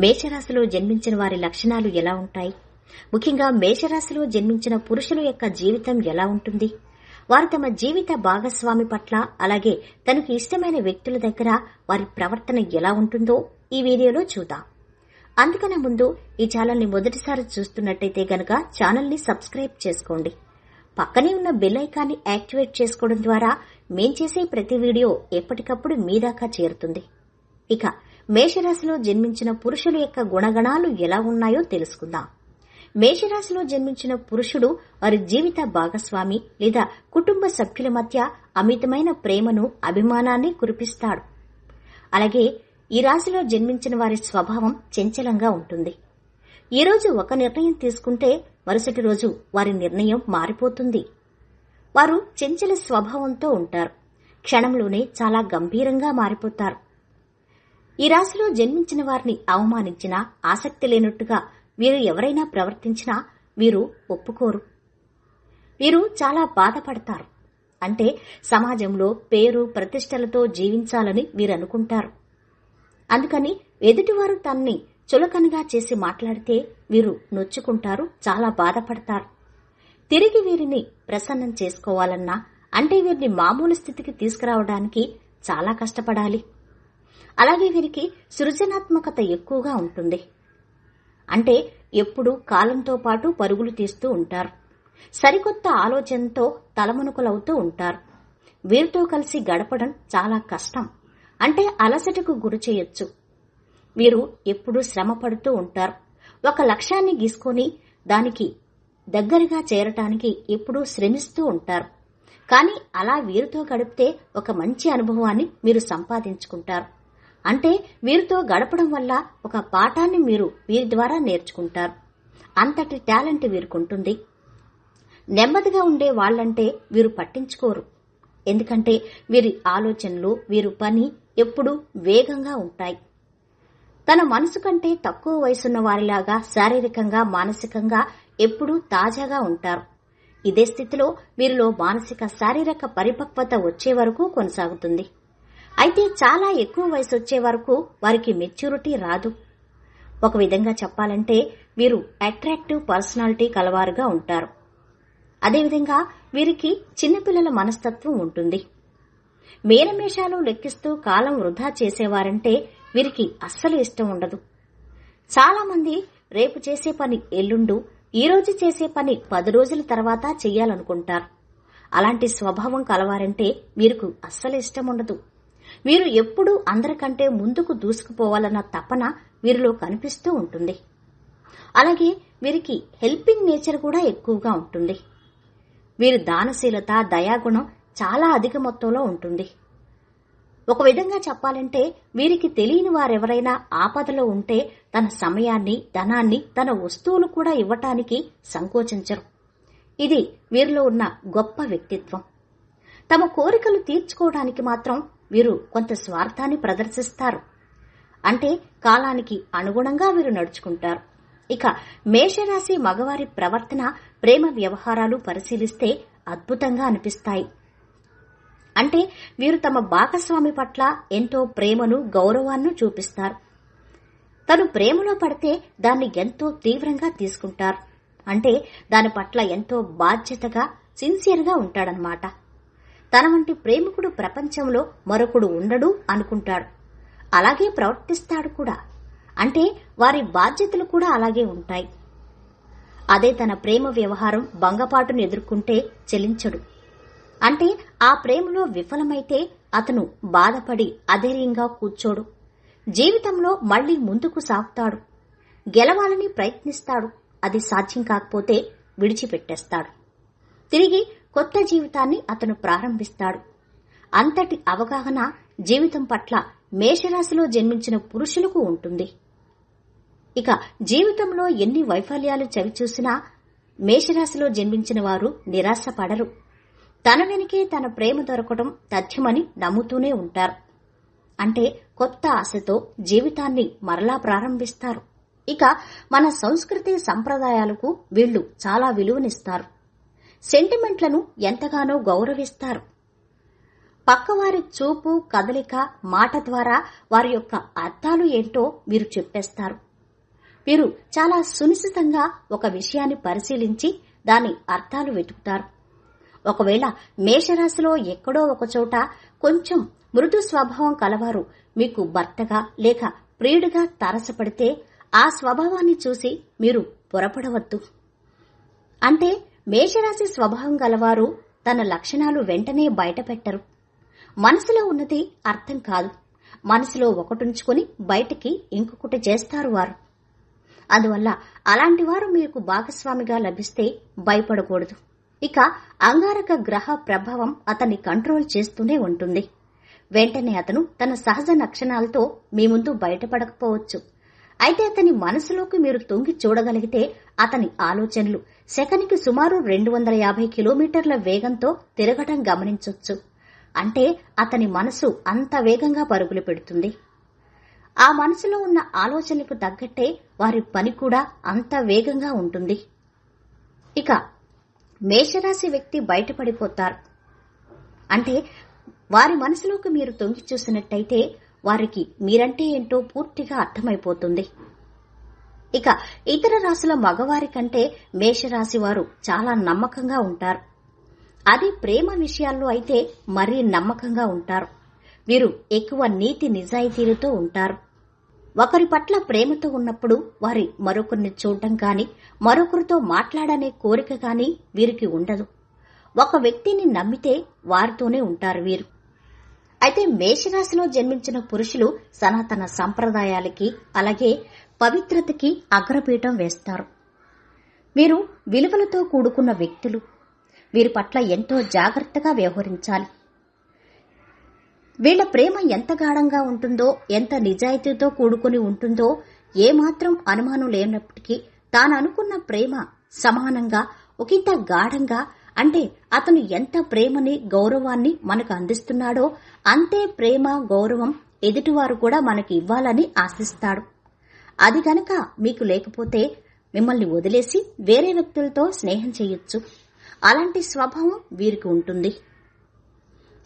మేషరాశిలో జన్మించిన వారి లక్షణాలు ఎలా ఉంటాయి? ముఖ్యంగా మేషరాశిలో జన్మించిన పురుషుల యొక్క జీవితం ఎలా ఉంటుంది? వారు తమ జీవిత భాగస్వామి పట్ల అలాగే తనకు ఇష్టమైన వ్యక్తుల దగ్గర వారి ప్రవర్తన ఎలా ఉంటుందో ఈ వీడియోలో చూద్దాం. అందుకనే ముందు ఈ ఛానల్ని మొదటిసారి చూస్తున్నట్టయితే గనక ఛానల్ని సబ్స్క్రైబ్ చేసుకోండి. పక్కనే ఉన్న బెల్ ఐకాన్ని యాక్టివేట్ చేసుకోవడం ద్వారా మేం చేసే ప్రతి వీడియో ఎప్పటికప్పుడు మీ దాకా చేరుతుంది. ఇక మేషరాశిలో జన్మించిన పురుషుల యొక్క గుణగణాలు ఎలా ఉన్నాయో తెలుసుకుందాం. మేషరాశిలో జన్మించిన పురుషుడు వారి జీవిత భాగస్వామి లేదా కుటుంబ సభ్యుల మధ్య అమితమైన ప్రేమను అభిమానాన్ని కురిపిస్తాడు. అలాగే ఈ రాశిలో జన్మించిన వారి స్వభావం చంచలంగా ఉంటుంది. ఈ రోజు ఒక నిర్ణయం తీసుకుంటే మరుసటి రోజు వారి నిర్ణయం మారిపోతుంది. వారు చెంచల స్వభావంతో ఉంటారు. క్షణంలోనే చాలా గంభీరంగా మారిపోతారు. ఈ రాశిలో జన్మించిన వారిని అవమానించినా ఆసక్తి లేనట్టుగా వీరు ఎవరైనా ప్రవర్తించినా వీరు ఒప్పుకోరు. వీరు చాలా బాధపడతారు. అంటే సమాజంలో పేరు ప్రతిష్టలతో జీవించాలని వీరు అనుకుంటారు. అందుకని ఎదుటివారు తనని చులకనగా చేసి మాట్లాడితే వీరు నొచ్చుకుంటారు చాలా బాధపడతారు. తిరిగి వీరిని ప్రసన్నం చేసుకోవాలన్నా అంటే వీరిని మామూలు స్థితికి తీసుకురావడానికి చాలా కష్టపడాలి. అలాగే వీరికి సృజనాత్మకత ఎక్కువగా ఉంటుంది. అంటే ఎప్పుడూ కాలంతో పాటు పరుగులు తీస్తూ ఉంటారు. సరికొత్త ఆలోచనతో తలమునుకలవుతూ ఉంటారు. వీరితో కలిసి గడపడం చాలా కష్టం. అంటే అలసటకు గురి చేయొచ్చు. వీరు ఎప్పుడూ శ్రమ పడుతూ ఉంటారు. ఒక లక్ష్యాన్ని గీసుకొని దానికి దగ్గరగా చేరటానికి ఎప్పుడూ శ్రమిస్తూ ఉంటారు. కానీ అలా వీరితో గడిపితే ఒక మంచి అనుభవాన్ని మీరు సంపాదించుకుంటారు. అంటే వీరితో గడపడం వల్ల ఒక పాఠాన్ని మీరు వీరి ద్వారా నేర్చుకుంటారు. అంతటి టాలెంట్ వీరికుంటుంది. నెమ్మదిగా ఉండే వాళ్ళంటే వీరు పట్టించుకోరు. ఎందుకంటే వీరి ఆలోచనలు వీరు పని ఎప్పుడూ వేగంగా ఉంటాయి. తన మనసు కంటే తక్కువ వయసున్న వారిలాగా శారీరకంగా మానసికంగా ఎప్పుడూ తాజాగా ఉంటారు. ఇదే స్థితిలో వీరిలో మానసిక శారీరక పరిపక్వత వచ్చే వరకు కొనసాగుతుంది. అయితే చాలా ఎక్కువ వయసు వచ్చే వరకు వారికి మెచ్యూరిటీ రాదు. ఒక విధంగా చెప్పాలంటే వీరు అట్రాక్టివ్ పర్సనాలిటీ కలవారుగా ఉంటారు. అదేవిధంగా వీరికి చిన్నపిల్లల మనస్తత్వం ఉంటుంది. మేనమేషాలు లెక్కిస్తూ కాలం వృధా చేసేవారంటే వీరికి అస్సలు ఇష్టం ఉండదు. చాలామంది రేపు చేసే పని ఎల్లుండు ఈ రోజు చేసే పని పది రోజుల తర్వాత చెయ్యాలనుకుంటారు. అలాంటి స్వభావం కలవారంటే వీరికి అస్సలు ఇష్టం ఉండదు. వీరు ఎప్పుడూ అందరికంటే ముందుకు దూసుకుపోవాలన్న తపన వీరిలో కనిపిస్తూ ఉంటుంది. అలాగే వీరికి హెల్పింగ్ నేచర్ కూడా ఎక్కువగా ఉంటుంది. వీరి దానశీలత దయాగుణం చాలా అధిక మొత్తంలో ఉంటుంది. ఒక విధంగా చెప్పాలంటే వీరికి తెలియని వారెవరైనా ఆపదలో ఉంటే తన సమయాన్ని ధనాన్ని తన వస్తువులు కూడా ఇవ్వటానికి సంకోచించరు. ఇది వీరిలో ఉన్న గొప్ప వ్యక్తిత్వం. తమ కోరికలు తీర్చుకోవడానికి మాత్రం వీరు కొంత స్వార్థాన్ని ప్రదర్శిస్తారు. అంటే కాలానికి అనుగుణంగా వీరు నడుచుకుంటారు. ఇక మేషరాశి మగవారి ప్రవర్తన ప్రేమ వ్యవహారాలు పరిశీలిస్తే అద్భుతంగా అనిపిస్తాయి. అంటే వీరు తమ భాగస్వామి పట్ల ఎంతో ప్రేమను గౌరవాన్ని చూపిస్తారు. తను ప్రేమలో పడితే దాన్ని ఎంతో తీవ్రంగా తీసుకుంటారు. అంటే దాని పట్ల ఎంతో బాధ్యతగా సిన్సియర్గా ఉంటాడనమాట తన వంటి ప్రేమికుడు ప్రపంచంలో మరొకడు ఉండడు అనుకుంటాడు. అలాగే ప్రవర్తిస్తాడు కూడా. అంటే వారి బాధ్యతలు కూడా అలాగే ఉంటాయి. అదే తన ప్రేమ వ్యవహారం భంగపాటును ఎదుర్కొంటే చెలించడు. అంటే ఆ ప్రేమలో విఫలమైతే అతను బాధపడి అధైర్యంగా కూర్చోడు. జీవితంలో మళ్ళీ ముందుకు సాగుతాడు. గెలవాలని ప్రయత్నిస్తాడు. అది సాధ్యం కాకపోతే విడిచిపెట్టేస్తాడు. తిరిగి కొత్త జీవితాన్ని అతను ప్రారంభిస్తాడు. అంతటి అవగాహన జీవితం పట్ల మేషరాశిలో జన్మించిన పురుషులకు ఉంటుంది. ఇక జీవితంలో ఎన్ని వైఫల్యాలు చవిచూసినా మేషరాశిలో జన్మించిన వారు నిరాశపడరు. తన వెనుకే తన ప్రేమ దొరకడం తథ్యమని నమ్ముతూనే ఉంటారు. అంటే కొత్త ఆశతో జీవితాన్ని మరలా ప్రారంభిస్తారు. ఇక మన సంస్కృతి సంప్రదాయాలకు వీళ్ళు చాలా విలువనిస్తారు. సెంటిమెంట్లను ఎంతగానో గౌరవిస్తారు. పక్కవారి చూపు కదలిక మాట ద్వారా వారి యొక్క అర్థాలు ఏంటో మీరు చెప్పేస్తారు. మీరు చాలా సునిశ్చితంగా ఒక విషయాన్ని పరిశీలించి దాని అర్థాలు వెతుకుతారు. ఒకవేళ మేషరాశిలో ఎక్కడో ఒకచోట కొంచెం మృదు స్వభావం కలవారు మీకు భర్తగా లేక ప్రియుడిగా తారసపడితే ఆ స్వభావాన్ని చూసి మీరు పొరపడవద్దు. అంటే మేషరాశి స్వభావం గలవారు తన లక్షణాలు వెంటనే బయటపెట్టరు. మనసులో ఉన్నది అర్థం కాదు. మనసులో ఒకటుంచుకుని బయటికి ఇంకొకటి చేస్తారు వారు. అందువల్ల అలాంటి వారు మీకు భాగస్వామిగా లభిస్తే భయపడకూడదు. ఇక అంగారక గ్రహ ప్రభావం అతన్ని కంట్రోల్ చేస్తూనే ఉంటుంది. వెంటనే అతను తన సహజ లక్షణాలతో మీ ముందు బయటపడకపోవచ్చు. అయితే అతని మనసులోకి మీరు తొంగి చూడగలిగితే అతని ఆలోచనలు సెకనికి సుమారు రెండు వందల యాభై కిలోమీటర్ల వేగంతో తిరగటం గమనించవచ్చు అంటే అతని మనసు అంత వేగంగా పరుగులు పెడుతుంది. ఆ మనసులో ఉన్న ఆలోచనలకు తగ్గట్టే వారి పని కూడా అంత వేగంగా ఉంటుంది. ఇక మేషరాశి వ్యక్తి బయటపడిపోతారు. అంటే వారి మనసులోకి మీరు తొంగి చూసినట్టయితే వారికి మీరంటే ఏంటో పూర్తిగా అర్థమైపోతుంది. ఇక ఇతర రాశుల మగవారి కంటే మేషరాశి వారు చాలా నమ్మకంగా ఉంటారు. అది ప్రేమ విషయాల్లో అయితే మరీ నమ్మకంగా ఉంటారు. వీరు ఎక్కువ నీతి నిజాయితీలతో ఉంటారు. ఒకరి పట్ల ప్రేమతో ఉన్నప్పుడు వారి మరొకరిని చూడటం కాని మరొకరితో మాట్లాడనే కోరిక కాని వీరికి ఉండదు. ఒక వ్యక్తిని నమ్మితే వారితోనే ఉంటారు వీరు. అయితే మేషరాశిలో జన్మించిన పురుషులు సనాతన సంప్రదాయాలకి అలాగే పవిత్రతకి అగ్రపీఠం వేస్తారు. వీరు విలువలతో కూడుకున్న వ్యక్తులు. వీరి పట్ల ఎంతో జాగ్రత్తగా వ్యవహరించాలి. వీళ్ళ ప్రేమ ఎంత గాఢంగా ఉంటుందో ఎంత నిజాయితీతో కూడుకుని ఉంటుందో ఏమాత్రం అనుమానం లేనప్పటికీ తాను అనుకున్న ప్రేమ సమానంగా ఒకంత గాఢంగా అంటే అతను ఎంత ప్రేమని గౌరవాన్ని మనకు అందిస్తున్నాడో అంతే ప్రేమ గౌరవం ఎదుటివారు కూడా మనకి ఇవ్వాలని ఆశిస్తాడు. అది గనక మీకు లేకపోతే మిమ్మల్ని వదిలేసి వేరే వ్యక్తులతో స్నేహం చేయొచ్చు. అలాంటి స్వభావం వీరికి ఉంటుంది.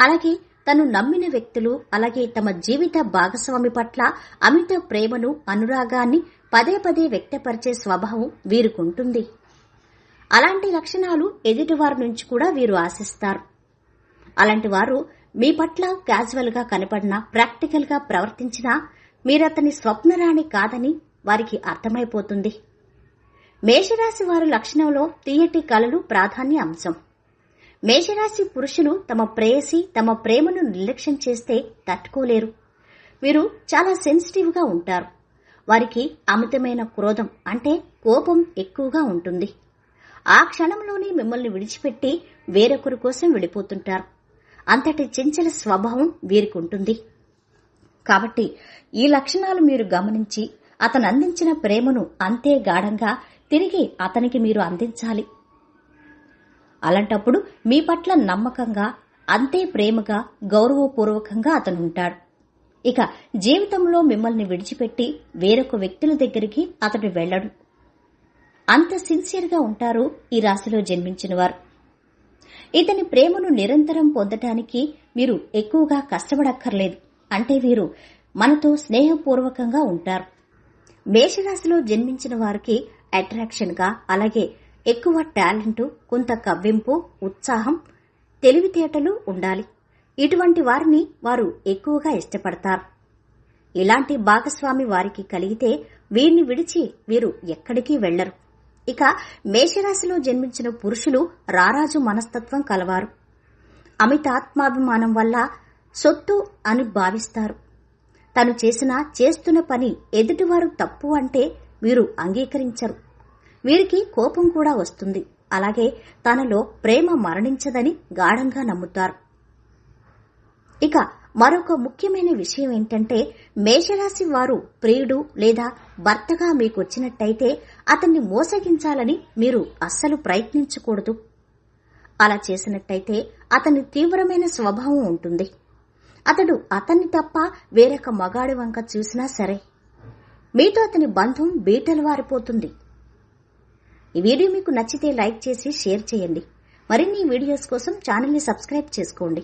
అలాగే తను నమ్మిన వ్యక్తులు అలాగే తమ జీవిత భాగస్వామి పట్ల అమిత ప్రేమను అనురాగాన్ని పదే పదే వ్యక్తపరిచే స్వభావం వీరికుంటుంది అలాంటి లక్షణాలు ఎదుటివారి నుంచి కూడా వీరు ఆశిస్తారు. అలాంటి వారు మీ పట్ల క్యాజువల్గా కనపడినా ప్రాక్టికల్గా ప్రవర్తించినా మీరతని స్వప్నరాణి కాదని వారికి అర్థమైపోతుంది. మేషరాశి వారి లక్షణంలో తీయటి కళలు ప్రాధాన్య అంశం. మేషరాశి పురుషులు తమ ప్రేయసి తమ ప్రేమను నిర్లక్ష్యం చేస్తే తట్టుకోలేరు. వీరు చాలా సెన్సిటివ్గా ఉంటారు. వారికి అమితమైన క్రోధం అంటే కోపం ఎక్కువగా ఉంటుంది. ఆ క్షణంలోనే మిమ్మల్ని విడిచిపెట్టి వేరొకరి కోసం వెళ్ళిపోతుంటారు. అంతటి చెంచల స్వభావం వీరికి ఉంటుంది కాబట్టి ఈ లక్షణాలు మీరు గమనించి అతను అందించిన ప్రేమను అంతే గాఢంగా తిరిగి అతనికి మీరు అందించాలి. అలాంటప్పుడు మీ పట్ల నమ్మకంగా అంతే ప్రేమగా గౌరవపూర్వకంగా అతను ఉంటాడు ఇక జీవితంలో మిమ్మల్ని విడిచిపెట్టి వేరొక వ్యక్తుల దగ్గరికి అతడు వెళ్ళడు. అంత సిన్సియర్గా ఉంటారు ఈ రాశిలో జన్మించినవారు. ఇతని ప్రేమను నిరంతరం పొందటానికి మీరు ఎక్కువగా కష్టపడక్కర్లేదు. అంటే వీరు మనతో స్నేహపూర్వకంగా ఉంటారు. మేషరాశిలో జన్మించిన వారికి అట్రాక్షన్గా అలాగే ఎక్కువ టాలెంట్ కొంత కవ్వింపు ఉత్సాహం తెలివితేటలు ఉండాలి. ఇటువంటి వారిని వారు ఎక్కువగా ఇష్టపడతారు. ఇలాంటి భాగస్వామి వారికి కలిగితే వీరిని విడిచి వీరు ఎక్కడికి వెళ్ళరు ఇక మేషరాశిలో జన్మించిన పురుషులు రారాజు మనస్తత్వం కలవారు. అమితాత్మాభిమానం వల్ల సొత్తు అని భావిస్తారు. తను చేసిన చేస్తున్న పని ఎదుటివారు తప్పు అంటే వీరు అంగీకరించరు. వీరికి కోపం కూడా వస్తుంది. అలాగే తనలో ప్రేమ మరణించదని గాఢంగా నమ్ముతారు. ఇక మరొక ముఖ్యమైన విషయం ఏంటంటే మేషరాశి వారు ప్రియుడు లేదా భర్తగా మీకు వచ్చినట్టయితే అతన్ని మోసగించాలని మీరు అస్సలు ప్రయత్నించకూడదు. అలా చేసినట్టయితే అతని తీవ్రమైన స్వభావం ఉంటుంది. అతడు అతన్ని తప్ప వేరొక మగాడి వంక చూసినా సరే మీతో అతని బంధం బీటలు వారిపోతుంది ఈ వీడియో మీకు నచ్చితే లైక్ చేసి షేర్ చేయండి. మరిన్ని వీడియోస్ కోసం ఛానల్ని సబ్స్క్రైబ్ చేసుకోండి.